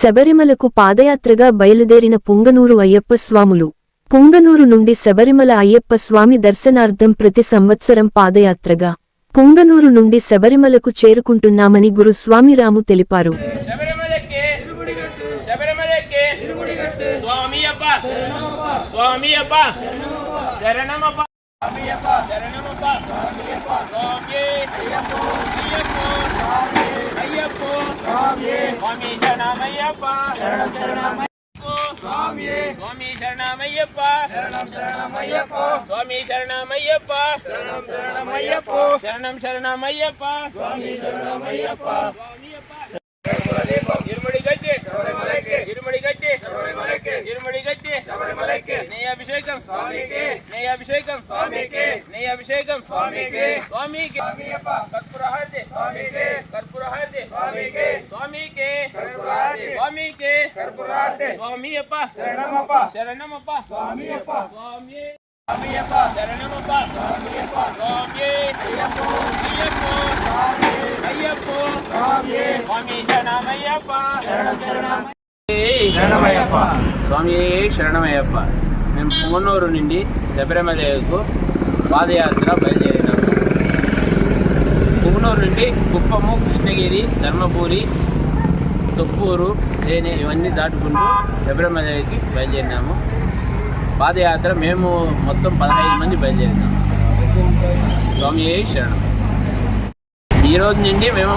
శబరిమలకు పాదయాత్రగా బయలుదేరిన పుంగనూరు అయ్యప్ప స్వాములు. పుంగనూరు నుండి శబరిమల అయ్యప్ప స్వామి దర్శనార్థం ప్రతి సంవత్సరం పాదయాత్రగా పుంగనూరు నుండి శబరిమలకు చేరుకుంటున్నామని గురు స్వామిరాము తెలిపారు. శబరిమలకి சுவாமி சரணமையப்பா சரணம் சரணமையப்போ சுவாமி சுவாமி சரணமையப்பா சரணம் சரணமையப்போ. சுவாமி சரணமையப்பா சரணம் சரணமையப்போ. சரணம் சரணமையப்பா. சுவாமி சரணமையப்பா இருமடி கட்டி. இருமடி கட்டி. இருமடி கட்டி. நெய்யாபிஷேகம் சுவாமிக்கு. நெய்யாபிஷேகம் சுவாமிக்கு. நெய்யாபிஷேகம் சுவாமிக்கு. சுவாமிக்கு. தத்புரஹார்த்தி சுவாமிக்கு. కర్పూర హారతి స్వామికి కర్పూర హారతి స్వామికి స్వామికి స్వామికి కర్పూర హారతి స్వామి అప్ప శరణమప్ప శరణమప్ప స్వామి అప్ప స్వామి శరణమప్ప స్వామి స్వామి అయ్యప్ప అయ్యప్ప స్వామి శరణమయ్యప్ప శరణమయ్యప్ప స్వామి శరణమయ్యప్ప మేము పుంగనూరు నుండి శబరిమలకు పాదయాత్ర బయలుదేరినాము పుంగనూరు నుండి కుప్పము కృష్ణగిరి ధర్మపురి తొప్పూరు తేనె ఇవన్నీ దాటుకుంటూ శబరిమలకి బయలుదేరినాము. పాదయాత్ర మేము మొత్తం పదహైదు మంది బయలుదేరినాము. స్వామి శరణం. ఈ రోజు నుండి మేము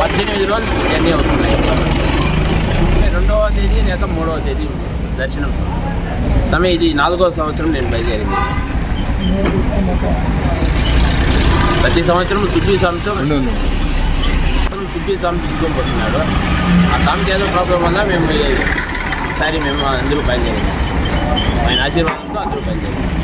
పద్దెనిమిది రోజులు జర్నీ అవుతున్నాయి. రెండవ తేదీ లేక మూడవ తేదీ దర్శనం. సమయం ఇది నాలుగవ సంవత్సరం నేను బయలుదేరింది. ప్రతి సంవత్సరం సుబ్బి స్వామితో సుబ్బి స్వామి తీసుకొని పోతున్నాడు ఆ స్వామికి ఏదో ప్రాబ్లం వల్ల మేము ఈసారి మేము అందరూ బయలుదేరాము ఆయన ఆశీర్వాదంతో అందరూ బయలుదేరాము